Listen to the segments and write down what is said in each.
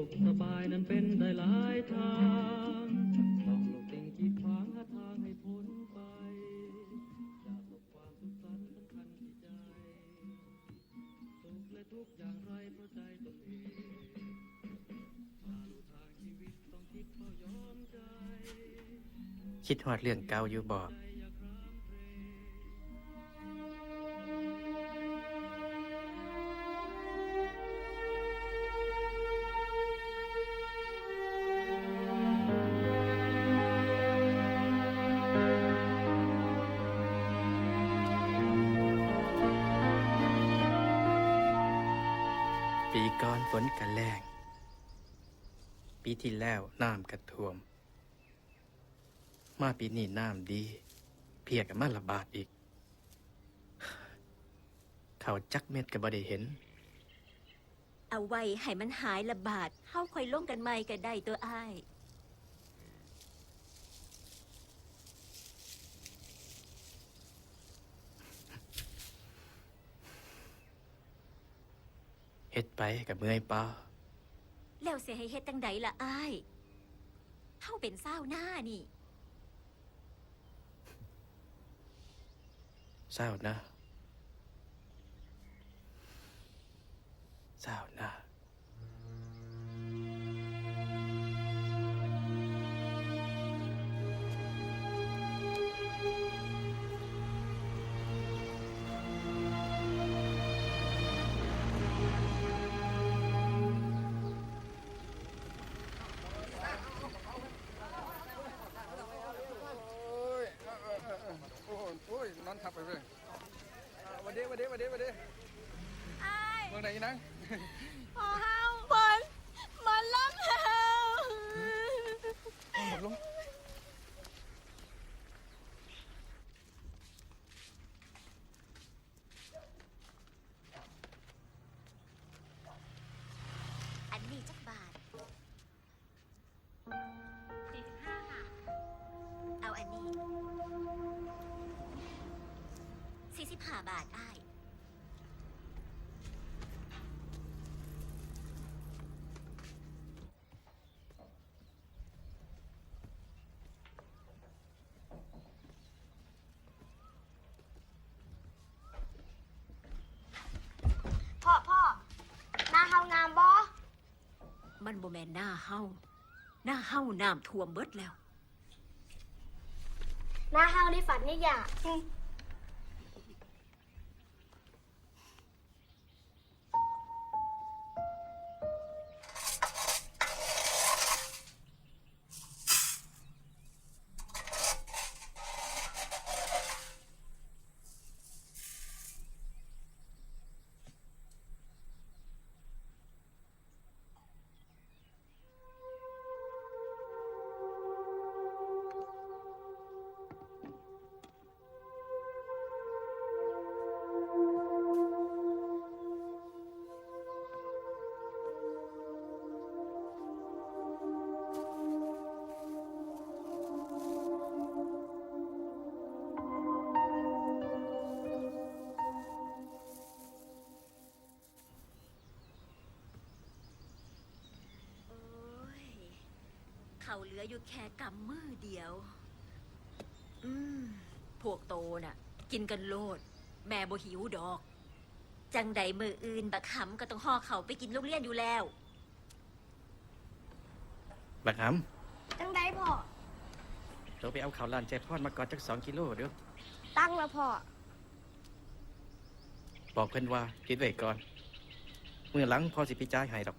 สุขสบายนั้นเป็นได้หลายทางต้องหลบสิ่งกีดขวางหาทางให้พ้นไปจะพบความสุขสันต์สำคัญที่ใจ สุขและทุกข์อย่างไรเพราะใจตนเองถ้ารู้ทางชีวิตต้องคิดเฝ้ายอมใจ คิดฮอดเรื่องเก่าอยู่บ่ กันแรงปีที่แล้วน้ำกระท่วม มาปีนี้น้ำดี เพียกับมาระบาดอีก เขาจักเม็ดก็บ่ได้เห็น เอาไว้ให้มันหายระบาดเฮาคอยลงกันใหม่ก็ได้ตัวอ้าย ฮ็ดไปกับเมื่อยป้า แล้วเสียให้เฮ็ดจังใดล่ะอ้ายเฮาเป็นเศร้าวหน้านี่ เศร้านะ เศร้านะ หน้าเฮาหน้าเฮาน้ำท่วมเบิดแล้ว หน้าเฮานี่ฝันนี่อยาก เขาเหลืออยู่แค่กำมือเดียว อืม พวกโตน่ะ กินกันโลด แม่บ่หิวดอก จังใดมืออื่นบักขำก็ต้องห่อเขาไปกินโรงเรียนอยู่แล้ว บักหจังได้พ่อำเราไปเอาข้าวร้านใจพอดมาก่อนจักสองกิโลเดี๋ยวตั้งแล้วพ่อ บอกเพิ่นว่าคิดไว้ก่อน เมื่อหลังพอสิพิจายให้ดอก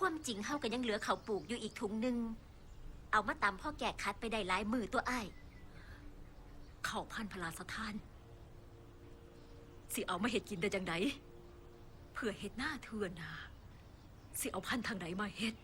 ความ จริงเฮาก็ยังเหลือเขาวปลูกอยู่อีกถุงหนึ่งเอามาตามพ่อแก่คัดไปได้หลายมือตัวอ้ายเขาพันพลาสถาน สิเอามาเห็ดกินได้จังไดเพื่อเห็ดหน้าเทือนนาสิเอาพันธุ์ทางไหนมาเห็ด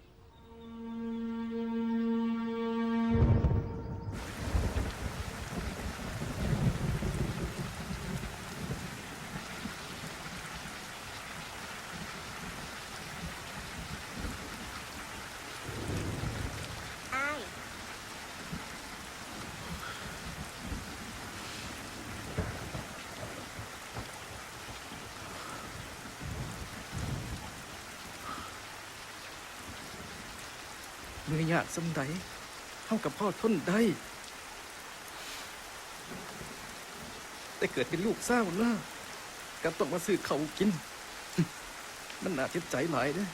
ากสำใดเท่ากับพ่อทนได้ แต่เกิดเป็นลูกเศร้าหน้ากลับต้องมาซื้อเขาวกิน มันน่าเจ็บใจหลายเด้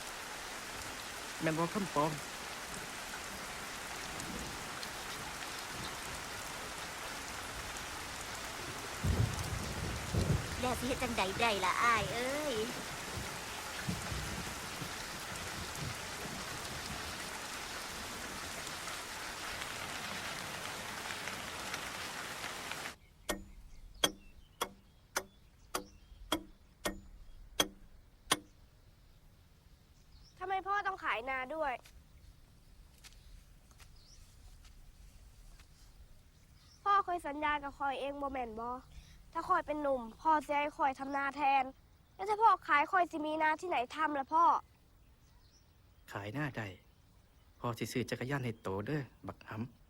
แม่นว่าคำปอง แล้วสิเฮ็ดจังใดได้ล่ะอ้ายเอ้ย ทำไมพ่อต้องขายนาด้วย พ่อเคย สัญญากับคอยเองบ่แม่นบอถ้าคอยเป็นหนุ่ม พ่อจะให้คอยทำนาแทน แล้วถ้าพ่อขายคอยจะมีนาที่ไหนทำล่ะพ่อ ขายหน้าได้พอสิซื้อจักรยานให้โตเด้อบักหำ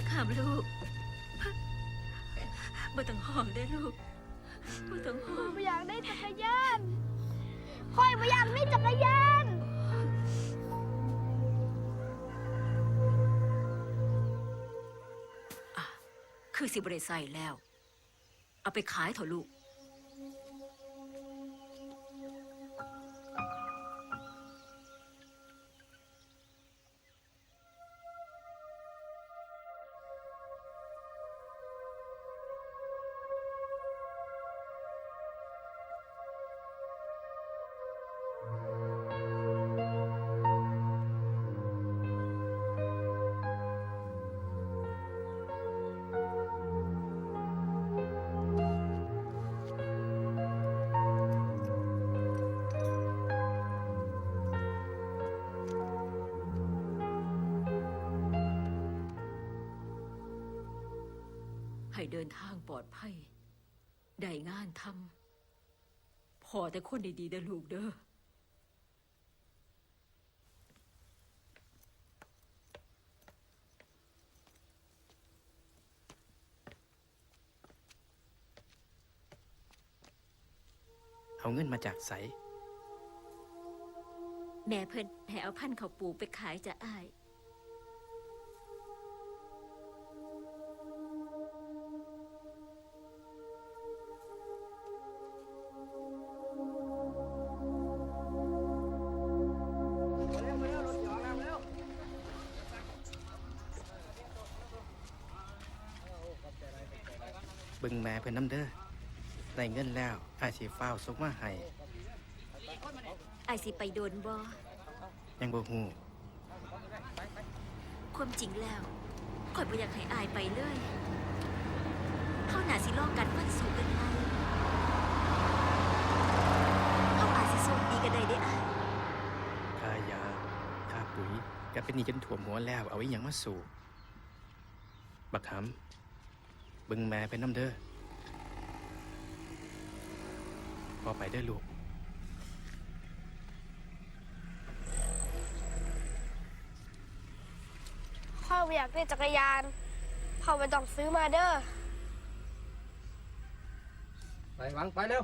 มาขามลูกบ่ต้องห้องได้อลูกบ่ต้องห้องไม่อยากได้จักรยานคอยไม่อยากได้จักรยานคือสิบริใส่แล้ว เอาไปขายเถอะลูก แต่คนดีๆเด้อลูกเด้อำเอาเงินมาจากใสแม่เพิ่นให้เอาพันธุ์ข้าวปลูกไปขายจะอ้าย เบิ่งแม่เพิ่นน้ำเด้อได้เงินแล้วอาสิฟ้าวส่งมาให้อ้ายสิไปโดนบ่ยังบ่ฮู้ความจริงแล้วข่อยบ่อยากให้อายไปเลยเขาหนาสิลองกันวันสู่กันไหมเขาอาจสิโชคดีกันได้เด้อาย ค่ายาค่าปุ๋ยก็เป็นหนี้จนถ่วมหัวแล้ว เอาไว้หยังมาสู่บักหำเบิ่งแม่เพิ่นน้ำเด้อพ อไปเด้อลูก พ่อไม่อยากได้จักรยาน พ่อไม่ต้องซื้อมาเด้อ ไปหวังไปเร็ว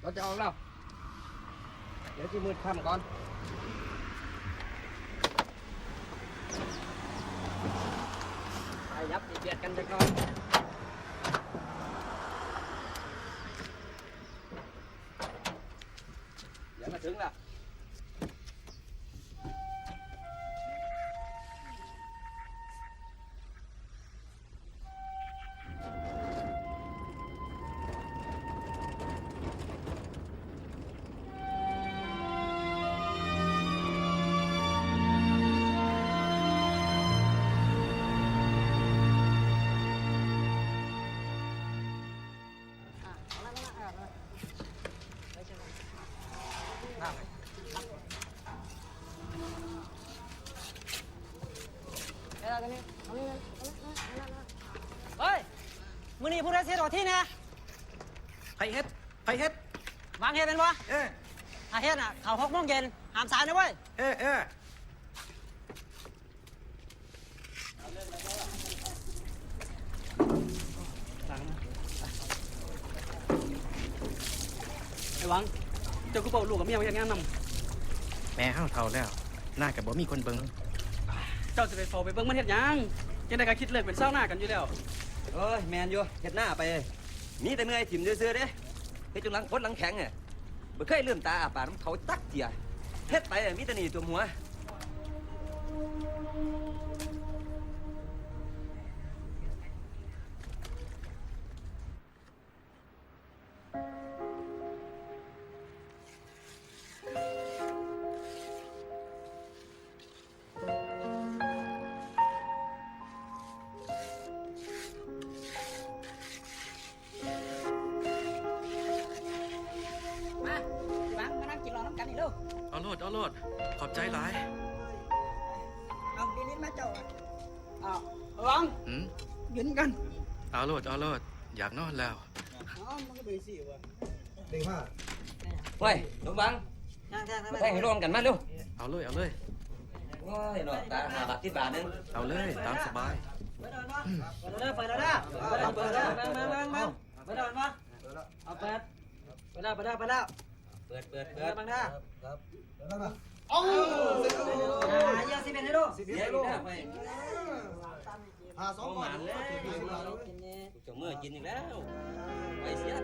เราจะออกแล้ว เดี๋ยวที่มืดค่ำก่อน ไปยับเบียดกันไปก่อน เดี๋ ผู้ใดเสียดอกที่เนี่ยไผเฮ็ดไผเฮ็ด วางเฮ็ดเป็นบ่เอ้ถ้าเฮ็ดน่ะเข้าหกโมงเย็นห้ามสายนะเว้ย เอ้เอ้ไอ้หวัง เจ้ากูบอกลูกกับเมียมาเฮ็ดงานนแม่ห้าวเท่าแล้วหน้ากับบ่มีคนเบิ่งำเจ้าสิไปเฝ้าไปเบิ่งมันเฮ็ดหยังยังไดก็คิดเลิกเป็นเศร้าหน้ากันอยู่แล้ว โอ้ยแมนอยู่เฮ็ดหน้าไปมีแต่เมื่อยถิ่มซื่อๆเด้เฮ็ดจนหลังคนหลังแข็งอะบ่เคยลืมตาอาปากน้ำเขาตักเจียเฮ็ดไปอะมีแต่หนี่ตัวหัว นอนแล้วอ๋อมันก็เบสิว่ะเฮ้ยลงบังย่างแท้มาแทงให้ร่วมกันมาเร็วเอาเลยเอาเลยโอ้ยเนาะตาหาบาทที่บาทหนึงเอาเลยตามสบายเปิดแล้วเปิดแล้วเปิดแล้วเปิดแล้วเปิดแล้วมามามาเปิดแล้วมาเอาเปิดเปิดแล้วเปิดแล้วเปิดแล้วเปิดเปิดเปิเปิดดบังหน้าอ่าเยอะสิเป็นให้ดูเสียอีกแล้วไป หาสองบาทเจ้ามือกินอีกแล้ว ไปเสีย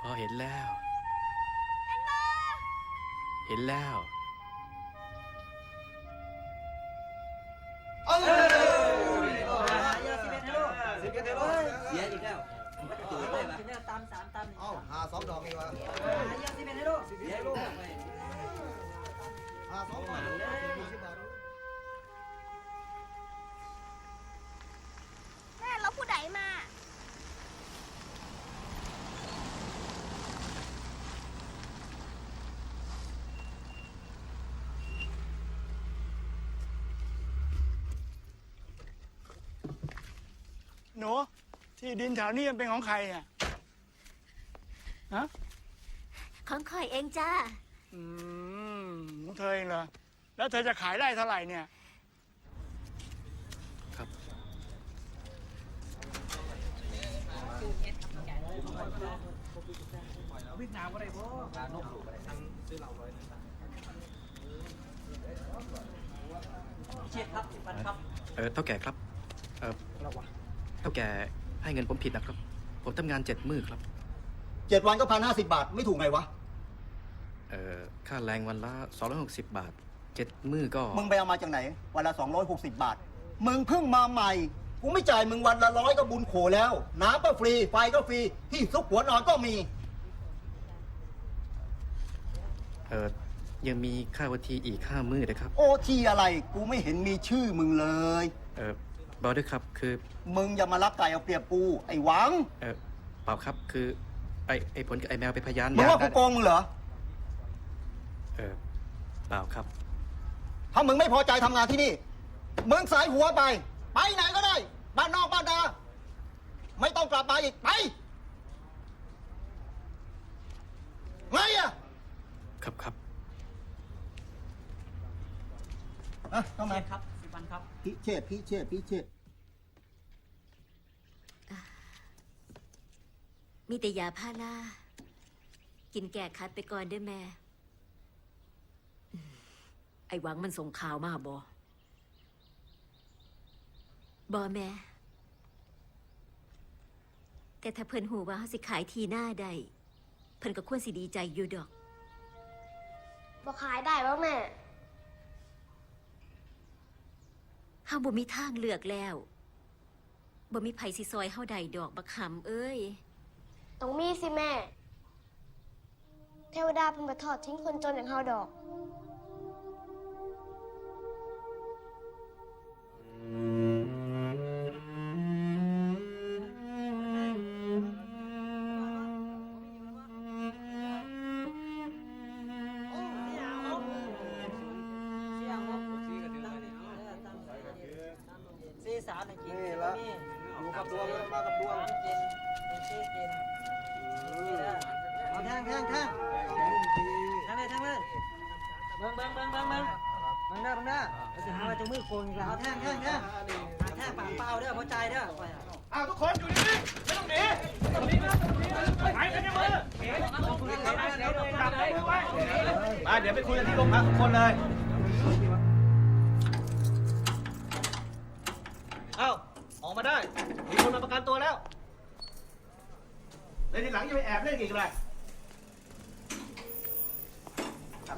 พอเห็นแล้ว เห็นบ่เห็นแล้วเยอะสิเป็นให้ดูเสียอีกแล้วตูดเลยปะเป็นตามสามตามเอ้าหาสองดอกอีกวะเยอะสิเป็นให้ดูเสียอีกแล้วไป หาสองบาท หนูที่ดินแถวนี้มันเป็นของใครเนี่ยฮะของคอยเองจ้า อืมของเธอเองเหรอแล้วเธอจะขายได้เท่าไหร่เนี่ย ครับเช็ดครับสิบปันครับ เออเท่าแก่ครับ เออ เท่าแก่ให้เงินผมผิดนะครับ ผมทำงานเจ็ดมือครับ เจ็ดวันก็พันห้าสิบบาท ไม่ถูกไงวะ เออค่าแรงวันละ260 บาทเจ็ดมือก็ มึงไปเอามาจากไหน วันละสองร้อยหกสิบบาท มึงเพิ่งมาใหม่ กูไม่จ่ายมึงวันละร้อยก็บุญโขแล้ว น้ำก็ฟรี ไฟก็ฟรี ที่ซุกหัวนอนก็มี เออยังมีค่าวันทีอีกห้ามือนะครับ โอทีอะไร กูไม่เห็นมีชื่อมึงเลย เออ บอด้วยครับ คือมึงอย่ามารับไก่เอาเปรียบกู ไอ้หวัง เออเปล่าครับ คือ ไอไอผลกับไอแมวเป็นพยานมึงว่ากูโกงมึงเหรอ เออเปล่าครับ ถ้ามึงไม่พอใจทำงานที่นี่ มึงสายหัวไป ไปไหนก็ได้ บ้านนอกบ้านนาไม่ต้องกลับมาอีก ไปไงอะครับครับ อะต้องมาเช็ดครับ สิบปันครับพิเชษพิเชษพิเชษมีแต่ยาพารากินแก่คัดไปก่อนเด้อแม่อืมไอ้หวังมันส่งข่าวมาบอบอแม่ แต่ถ้าเพิ่นหูว่าเฮาสิขายทีหน้าใดเพิ่นก็ควรสิดีใจอยู่ดอกบ่ขายได้บ้างแม่ เฮาบ่มีทางเลือกแล้วบ่มีไผสิซอยเฮาใดดอกบักหำเอ้ย ต้องมีสิแม่ เทวดาเพิ่งมาทอดทิ้งคนจนอย่างเฮาดอกสี่ อ้าออกมาได้ มีคนมาประกันตัวแล้วแล้วทีหลังอย่าไปแอบเล่นอีกเลย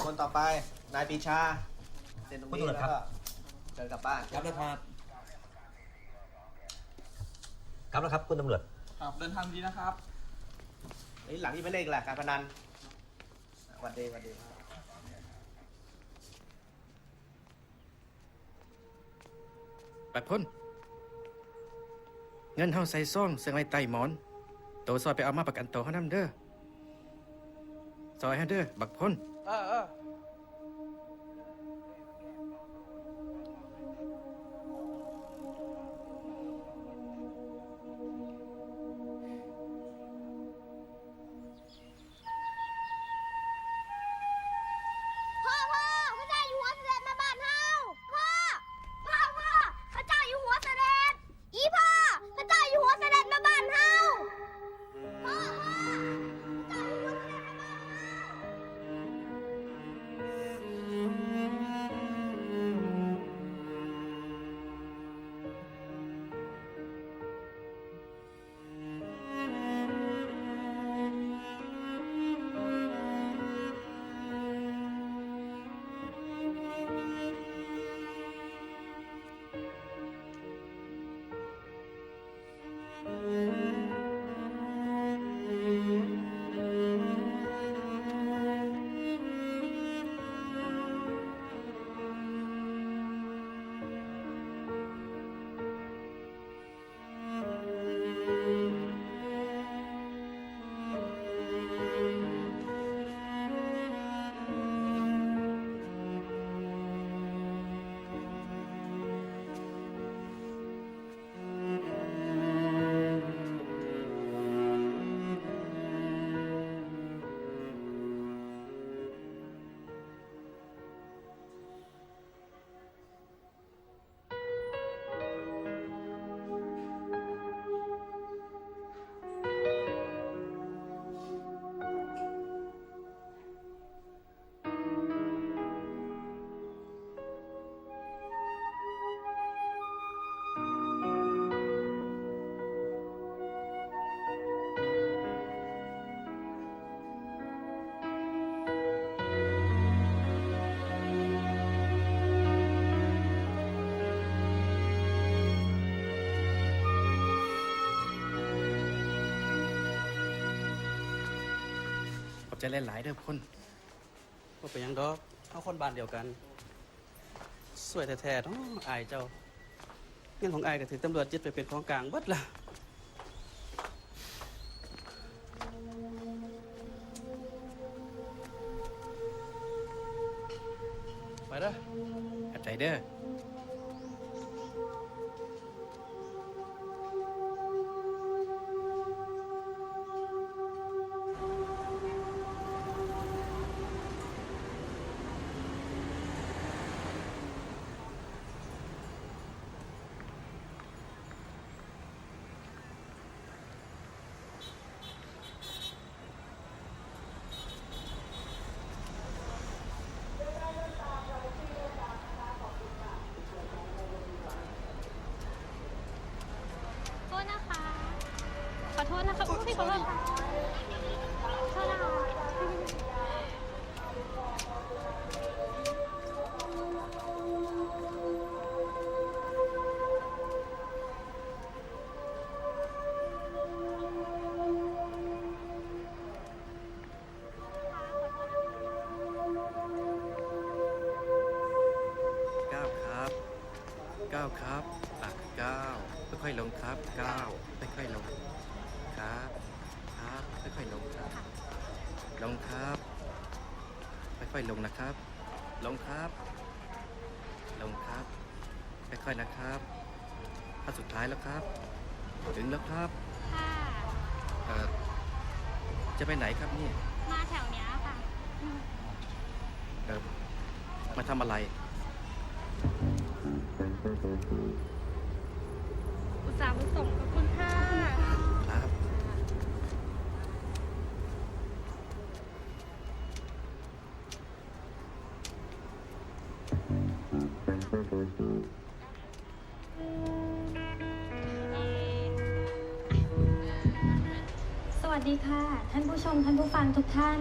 คนต่อไป นายปีชาเซ็นตรงนี้แล้วก็เดินกลับบ้าน ครับแล้วครับครับแล้วครับคุณตำรวจ ครับเดินทางดีนะครับนี่หลังยี่ไม่เล่นแหละการพนันหวันดีหวันดีปัดพ้น เงินเฮาใส่ซ่องเสียงไว้ใต้หมอน โตซอยไปเอามาประกันตัวเฮานำเด้อซอยเฮาเด้อบักพ้นเออเออ ใจหลายๆเด้อพ้นว่าเป็นหยังดอกเอาคนบ้านเดียวกัน สวยแท้ๆเนาะอายเจ้า เงินของอายก็ถือตำรวจยึดไปเป็นของกลางเบิดละไปเด้อ ขอบใจเด้อ อยๆ ลงนะครับ ลงครับ ลงครับ ค่อยๆ นะครับขั้นสุดท้ายแล้วครับ ถึงแล้วครับค่ะเอ่อจะไปไหนครับเนี่ยมาแถวเนี้ยค่ะ เออมาทำอะไร อุตส่าห์มาส่งขอบคุณค่ะ สวัสดีค่ะ ท่านผู้ชมท่านผู้ฟังทุกท่าน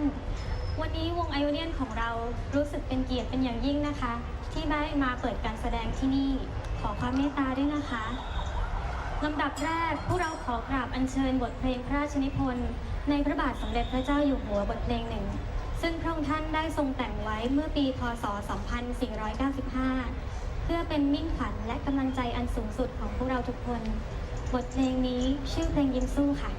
วันนี้วงไอโอเนียนของเรารู้สึกเป็นเกียรติเป็นอย่างยิ่งนะคะ ที่ได้มาเปิดการแสดงที่นี่ขอความเมตตาด้วยนะคะลำดับแรกพวกเราขอกราบอัญเชิญบทเพลงพระราชนิพนธ์ในพระบาทสมเด็จพระเจ้าอยู่หัวบทเพลงหนึ่งซึ่งพระองค์ท่านได้ทรงแต่งไว้เมื่อปี พศ 2495เพื่อเป็นมิ่งขวัญและกำลังใจอันสูงสุดของพวกเราทุกคน บทเพลงนี้ชื่อเพลงยิ้มสู้ค่ะ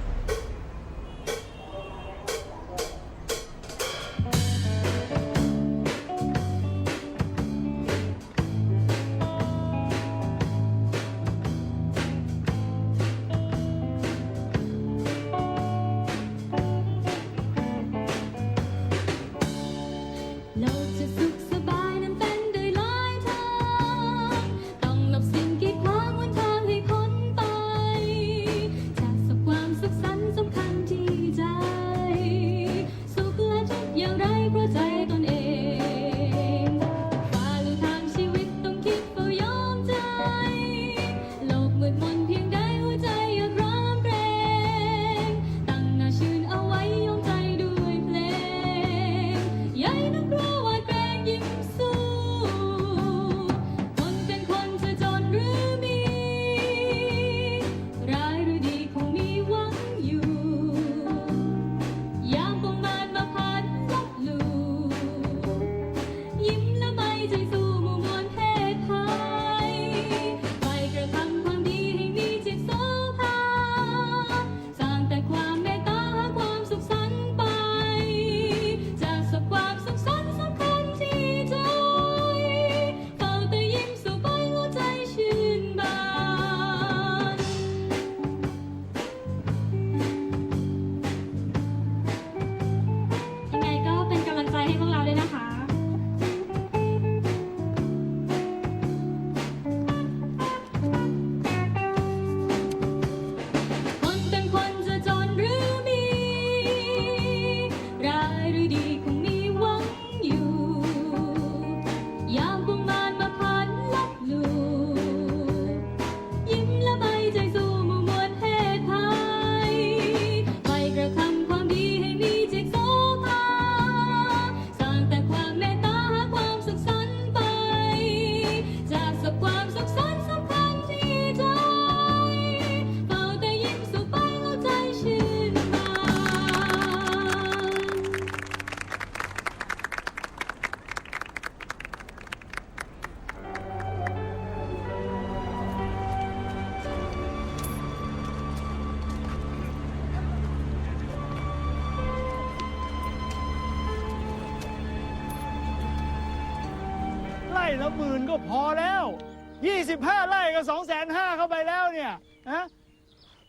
25 ไร่ก็2 5 0 0 0เข้าไปแล้วเนี่ยฮะ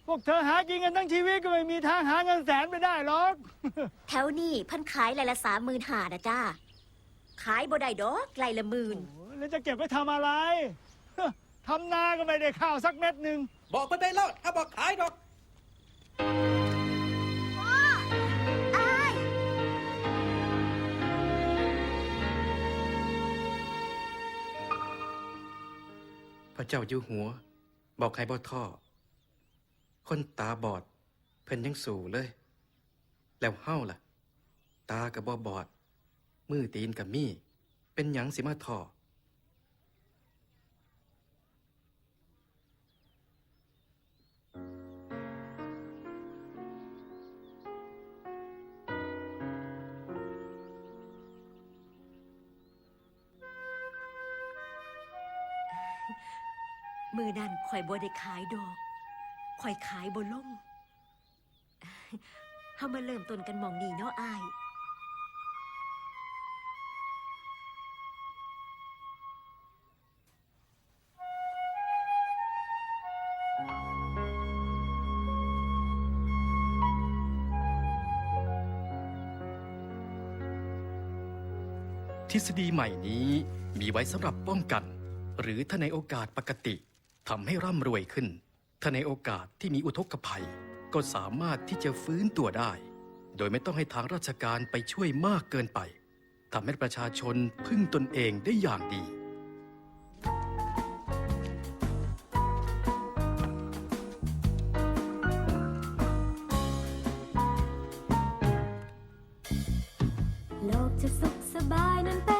พวกเธอหากินกันทั้งชีวิตก็ไม่มีทางหาเงินแสนไปได้หรอก แถวนี้เพันขายไรละสามหมื่นหานะจ้า ขายบ่ได้ดอกไรละหมื่นแล้วจะเก็บไว้ทำอะไร ทำนาก็ไม่ได้ข้าวสักเม็ดหนึ่ง บอกไปได้แล้วถ้าบอกขายดอก ระเจ้าอยู่หัว บอกใครบ่ท่อ คนตาบอด เพิ่นยังสู่เลย แล้วเฮาล่ะ ตากับบ่บอด มือตีนกับมี เป็นหยังสิมาท่อ มือนั่นข่อยบ่ได้ขายดอก ข่อยขายบนล่มเฮามาเริ่มต้นกันหมองนี้เนาะอ้าย ทฤษฎีใหม่นี้มีไว้สำหรับป้องกัน หรือถ้าในโอกาสปกติ ทำให้ร่ำรวยขึ้น ถ้าในโอกาสที่มีอุทกภัย ก็สามารถที่จะฟื้นตัวได้ โดยไม่ต้องให้ทางราชการไปช่วยมากเกินไปทำให้ประชาชนพึ่งตนเองได้อย่างดี โลกจะสุขสบายนั้น